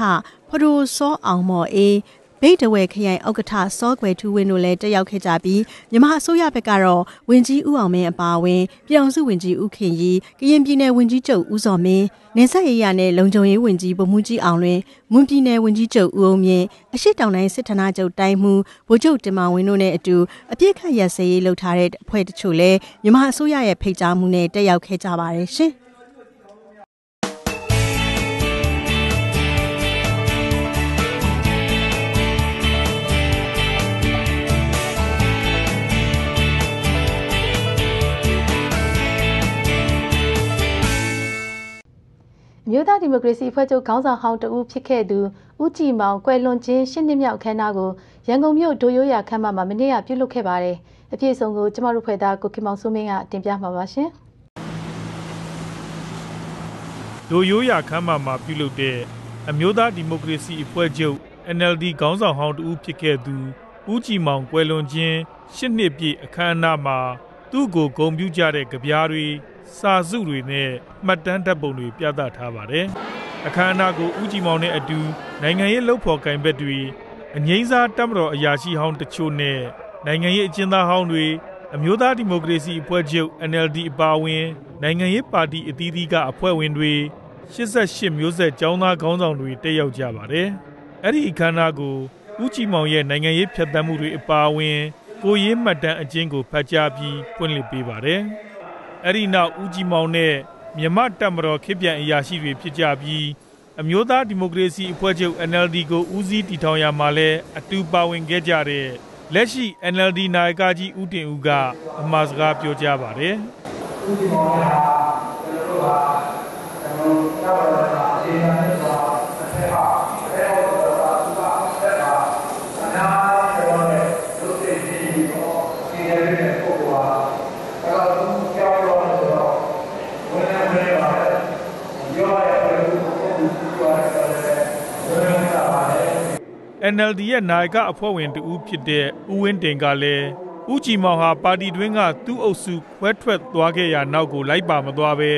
ဖရိုစောအောင်မော်အေး ဗိတ်တဝဲခရိုင်ဥက္ကဋ္ဌစောကွယ်ထူးဝင်းတို့လည်းတက်ရောက်ခဲ့ကြပြီးမြန်မာအစိုးရဘက်ကတော့ဝင်ကြီးဦးအောင်မင်းအပါအဝင်ပြည်အောင်စုဝင်ကြီးဦးခင်ရီကရင်ပြည်နယ်ဝင်ကြီးချုပ်ဦးစောမင်းနေဆက်ရေးရနဲ့လုံခြုံရေးဝင်ကြီးဗိုလ်မှူးကြီးအောင်လွင်မွန်ပြည်နယ်ဝင်ကြီးချုပ်ဦးအောင်မြင့်အရှိတောင်တိုင်းစစ်ဌာနချုပ်တိုင်းမှုဗိုလ်ချုပ်တင်မောင်ဝင်းတို့နဲ့အတူအပြစ်ခတ်ရစရေးလှုပ်ထားတဲ့အဖွဲ့တချို့လည်းမြန်မာအစိုးရရဲ့ဖိတ်ကြားမှုနဲ့တက်ရောက်ခဲ့ကြပါတယ်ရှင်။ မြို့သားဒီမိုကရေစီအဖွဲ့ချုပ်ခေါင်းဆောင်ဟောင်းတဦးဖြစ်ခဲ့သူဦးကြည်မောင်ကွယ်လွန်ခြင်းရှစ်နှစ်မြောက်အခမ်းအနားကိုရန်ကုန်မြို့ဒိုရိုးရခမ်းမမှာမနေ့ကပြုလုပ်ခဲ့ပါတယ်။အပြည့်အစုံကိုကျမတို့ဖွဲ့သားကိုခင်မောင်စိုးမင်းကတင်ပြမှာပါရှင်။ဒိုရိုးရခမ်းမမှာပြုလုပ်တဲ့အမျိုးသားဒီမိုကရေစီအဖွဲ့ချုပ် NLD ခေါင်းဆောင်ဟောင်းတဦးဖြစ်ခဲ့သူဦးကြည်မောင်ကွယ်လွန်ခြင်းရှစ်နှစ်ပြည့်အခမ်းအနားမှာသူ့ကိုဂုဏ်ပြုကြတဲ့ကြပြားတွေ စာစုတွေနဲ့မှတ်တမ်းဓာတ်ပုံတွေပြသထားပါတယ်။အခမ်းအနားကိုဦးကြည်မောင်နဲ့အတူနိုင်ငံရေးလှုပ်ဖော်ကိုင်ဘက်တွေအငိမ့်စားတမတော်အရာရှိဟောင်းတချို့နဲ့နိုင်ငံရေးအကျဉ်းသားဟောင်းတွေအမျိုးသားဒီမိုကရေစီအဖွဲ့ချုပ် NLD အပါအဝင်နိုင်ငံရေးပါတီအသီးသီးကအဖွဲ့ဝင်တွေ88မျိုးဆက်ចောင်းသားခေါင်းဆောင်တွေတက်ရောက်ကြပါတယ်။အဲ့ဒီအခမ်းအနားကိုဦးကြည်မောင်ရဲ့နိုင်ငံရေးဖြတ်သန်းမှုတွေအပါအဝင်ကိုရေးမှတ်တမ်းအကျဉ်းကိုဖတ်ကြားပြီးဖွင့်လှစ်ပေးပါတယ်။ အဲ့ဒီနောက်ဦးကြည်မောင်နဲ့မြမတက်မတော်ခေပြန်အရာရှိတွေဖြစ်ကြပြီးအမျိုးသားဒီမိုကရေစီအဖွဲ့ချုပ် NLD ကိုဦးစီးတည်ထောင်ရမှာလဲအတူပါဝင်ခဲ့ကြတဲ့လက်ရှိ NLD နိုင်ကကြီးဦးတင်ဦးကအမှားစကားပြောကြားပါတယ်ဦးကြည်မောင်ကကျွန်တော်တို့ဟာကျွန်တော်တို့ NLD ရဲ့နိုင်ကအဖွဲ့ဝင်တူဖြစ်တဲ့ဦးဝင်းတင်ကလည်းဦးကြည်မောင်ဟာပါတီတွင်းကသူ့အုပ်စုခွဲထွက်သွားခဲ့ရနောက်ကိုလိုက်ပါမသွားပဲ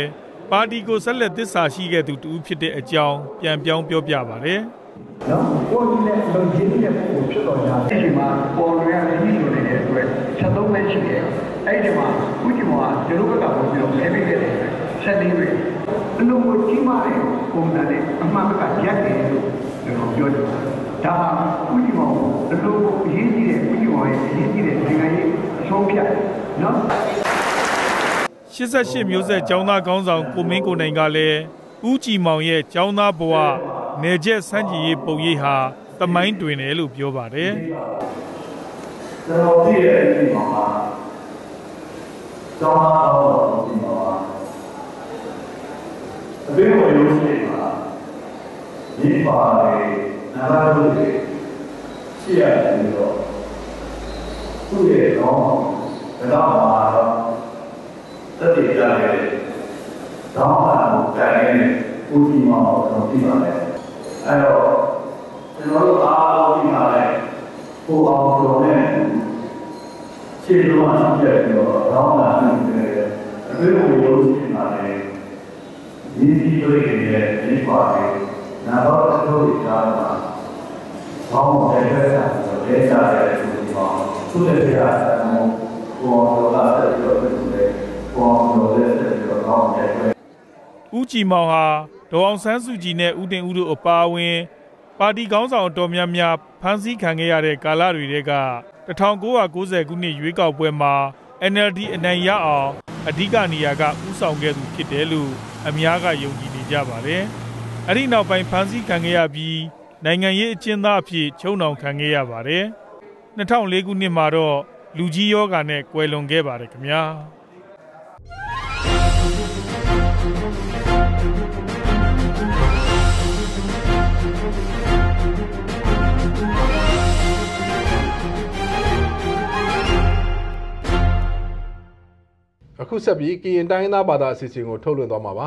ပါတီကိုဆက်လက်သစ္စာရှိခဲ့သူတူဖြစ်တဲ့အကြောင်းပြန်ပြောင်းပြောပြပါတယ်။နော်ကိုကြီးနဲ့လုံခြုံရေးပုံဖြစ်တော်ညာအဲ့ဒီမှာပေါ်လွင်ရပြီးလို့နေတဲ့အတွက်ချက်သုံးနဲ့ရှိတယ်။အဲ့ဒီမှာဦးကြည်မောင်ကကျွန်တော်ဘက်ကပုံပြီးတော့လဲပေးခဲ့တယ်ဆက်သေးတယ်။အလုံးကိုကြီးမားတဲ့ပုံစံနဲ့အမှန်တကရက်တယ်လို့ကျွန်တော်ပြောတယ် ဒါဥကြည်မောင်အလိုအရေးကြီးတဲ့ဥကြည်မောင်ရဲ့အရေးကြီးတဲ့နိုင်ငံရေးအဆုံးဖြတ်နော်88မျိုးဆက်ကျောင်းသားခေါင်းဆောင်ကိုမင်းကိုနိုင်ကလည်းဦးကြည်မောင်ရဲ့ကျောင်းသားဘဝနေကျက်စမ်းကြည်ရေးပုံရိပ်ဟာတမိုင်းတွင်တယ်လို့ပြောပါတယ်ကျွန်တော်သိတဲ့ဦးကြည်မောင်ကကျောင်းသားခေါင်းဆောင်ဦးကြည်မောင်ကအဘိဓမ္မာရိုးရှိမှာဒီပါတယ် နာမလို့ရှိရတယ်ပြီးတော့သူ့ရဲ့ကောင်းဒါတော့မှာတော့တတိကြရဲ့တောင်းပန်ကိုကြိုင်နေတဲ့ဦးကြီးမောင်တော့သိပါမယ်အဲတော့ကျွန်တော်တို့အားလုံးဒီမှာလဲကိုအောင်တော်နဲ့ခြေလုံးအဆောင်ပြပြီးတော့ရောင်းတာနေတယ်အတွေ့အကြုံရုံးရှိမှာလဲဒီဒီတွေရဲ့ဒီပါတယ်နာတော့အထုတ် ကြတာဘောင်းတဲ့ဘက်ကလဲစားတဲ့ဒီမှာသူ့ရဲ့ပြတာတော့ကိုအောင်တော်လာတဲ့ပြောတဲ့ကိုအောင်တော်ရဲ့ပြောတော့တဲ့ဦးကြည်မောင်ဟာဒေါအောင်ဆန်းစုကြည်နဲ့ဦးတင်ဦးတို့အပါအဝင် ပါတီခေါင်းဆောင်အတော်များများဖမ်းဆီးခံခဲ့ရတဲ့ကာလတွေက1990ခုနှစ်ရွေးကောက်ပွဲမှာ NLD အနိုင်ရအောင်အဓိကနေရာကဥဆောင်ခဲ့သူဖြစ်တယ်လို့အများကယုံကြည်နေကြပါတယ်။အဲ့ဒီနောက်ပိုင်းဖမ်းဆီးခံခဲ့ရပြီး နိုင်ငံရေးအကျဉ်းသားအဖြစ် ချုံနှောင်ခံခဲ့ရပါတယ်။2004ခုနှစ်မှာတော့ လူကြီးယောဂါနဲ့ ကွယ်လွန်ခဲ့ပါတယ်ခင်ဗျာ။အခုဆက်ပြီး ကရင်တိုင်းသားဘာသာအစီအစဉ်ကို ထုတ်လွှင့်သွားမှာပါ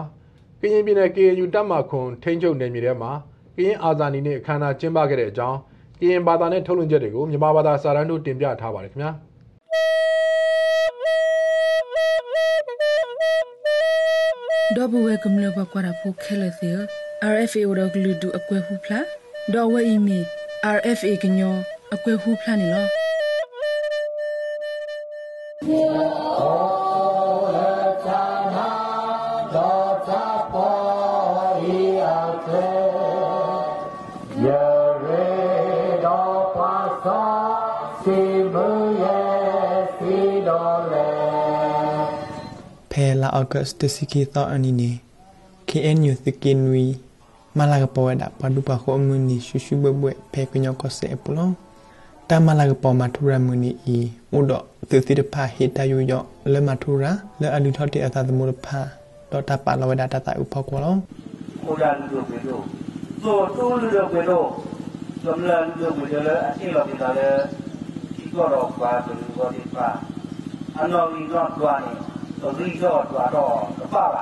ကရင်ပြည်နယ် KNU တပ်မခွန်ထိန်းချုပ်နယ်မြေထဲမှာ ကရင်အာဇာနည်နေ့အခမ်းအနားကျင်းပခဲ့တဲ့အကြောင်းကရင်ဘာသာနဲ့ထုတ်လွှင့်ချက်တွေကိုမြန်မာဘာသာစာတမ်းတို့တင်ပြထားပါတယ်ခင်ဗျာဒေါ်ဘဝဲကမလဘကွာဖုခဲလစီ RFA ဝရဂလူဒူအကွဲဖူဖလာဒေါ်ဝဲအီမီ RFA ကညောအကွဲဖူဖလာနေလော အော့ဂတ်တစီကီသောအနီနေ KNU သကင်ဝီမလာကပေါ်ဒပဒုပခိုမနီရှုရှုဘဘွဲဖဲကညောကဆေပလောတမလာကပေါ်မှာထူရမနီဤဥဒသေတိတဖာဟေတယယောလဲမထူရာလဲအလူထော့တေအသာသမုရဖာတော့တပလဝဒတတဥဖောကောလောကိုရလူတို့ပဲလို့ဆိုတိုးလူတို့ပဲလို့ဇမလန်လူတို့ပဲလည်းအရှင်းတော်ပြတာလေဒီကတော့ပါဘယ်လိုကောဒီပါအနော်ဒီတော့တွားနေ တော့ဒီတော့တွားတော့တပါပါ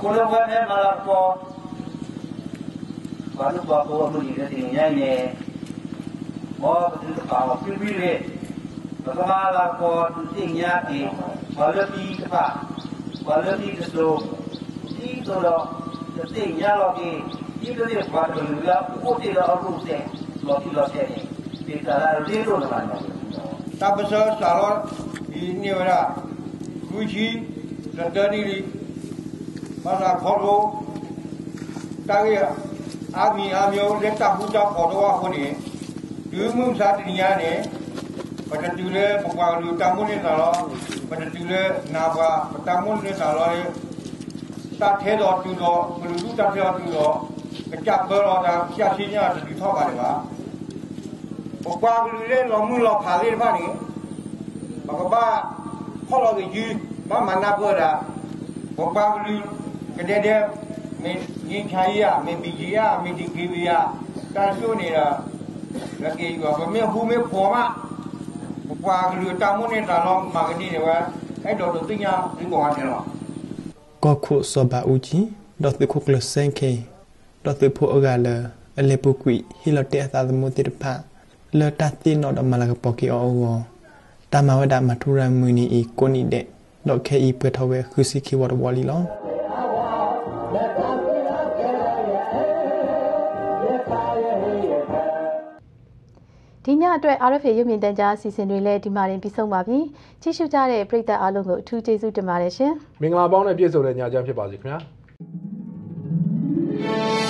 ကိုလိုပဲနဲ့လာတော့ဘာလို့ပါပေါ်လို့ရတဲ့တင်ရိုင်းနေမောဘယ်လိုပါပြပြလေးပထမလာပေါ်တင်ရတဲ့ဘာလို့ဒီကပါဘာလို့ဒီဆိုဒီတော့တဲ့ရတော့ဒီဒီလိုလေးဘာလို့လဲဘုတ်တယ်တော့လို့တဲ့လောကီလောတဲ့ဒီကလာလေးလို့လာတယ် tapasar salor ini ora kuji landani li mana khodo tagi ami amyo letta buta khodo wa khoni du mu sa tinya ne pada tule pokwa lu tamu ni salo pada tule na ba tamu ni salo ta the do tu do lu tu ta the tu do ကြပ်တော့တာပြချင်းရတူထောက်ပါလေပါဘကွာကလေးလောမှုလောဖာလေးပါနေဘကဘာခေါ်လို့ယူမမနာပေါ်တာဘကွာကလေးကတဲ့တဲ့မင်းညင်ချာရမင်းပီကြီးရမင်းဒီကေဗီရတာရှုနေတာလက်ကေကဘမေဟူမေပေါ်မှာဘကွာကလေးတောင်းမနေတာလောမာကတိတွေဝဲအဲ့တော့တင်ညာဒီကောင်ကတယ်လော ก็ขุสบาอุจิดอติคุกลเซนเคดอติพุอกาเลอเลปุกุยฮิลเตอตาตมุติรภาเลตัตินอดมาลกปอกิออวตามาวดามาทุรา တာမဝဒမထူရမွနီဤကိုနိတဲ့တော့ခဲဤပွေထောဝဲခုစီကီဝတ်ဝါလီလောဒီညအတွက် RFA ရုပ်မြင်သံကြားအစီအစဉ်တွေလည်းဒီမှာတင်ပြီးဆုံးပါပြီ။ကြည့်ရှုကြတဲ့ပရိသတ်အားလုံးကိုအထူးကျေးဇူးတင်ပါတယ်ရှင်။မင်္ဂလာပေါင်းနဲ့ပြည့်စုံတဲ့ညချမ်းဖြစ်ပါစေခင်ဗျာ။